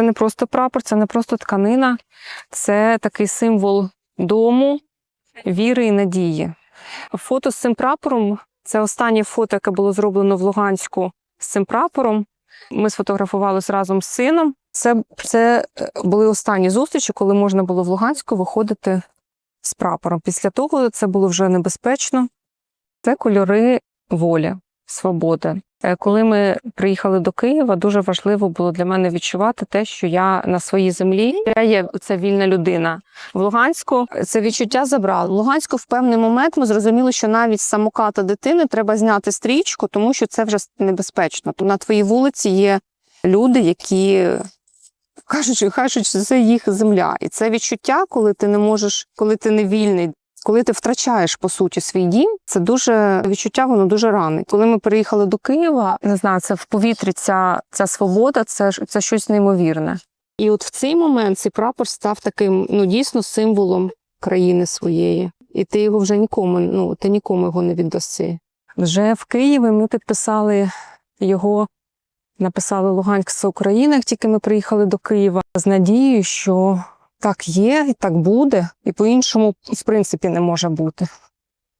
Це не просто прапор, це не просто тканина, це такий символ дому, віри і надії. Фото з цим прапором це останнє фото, яке було зроблено в Луганську з цим прапором. Ми сфотографувалися разом з сином. Це, це е, були останні зустрічі, коли можна було в Луганську виходити з прапором. Після того це було вже небезпечно. Це кольори волі, свободи. Е, Коли ми приїхали до Києва, дуже важливо було для мене відчувати те, що я на своїй землі, я є ця вільна людина. В Луганську це відчуття забрало. В Луганську в певний момент ми зрозуміли, що навіть з самоката дитини треба зняти стрічку, тому що це вже небезпечно. На твоїй вулиці є люди, які кажуть, кажуть, що це їх земля. І це відчуття, коли ти не можеш, коли ти не вільний. Коли ти втрачаєш по суті свій дім, це дуже відчуття, воно дуже ранить. Коли ми приїхали до Києва, не знаю, це в повітрі ця, ця свобода, це це щось неймовірне. І от в цей момент цей прапор став таким, ну дійсно, символом країни своєї. І ти його вже нікому, ну ти нікому його не віддаси. Вже в Києві ми підписали його, написали Луганськ це Україна, як тільки ми приїхали до Києва, з надією, що так є, і так буде, і по-іншому, в принципі, не може бути.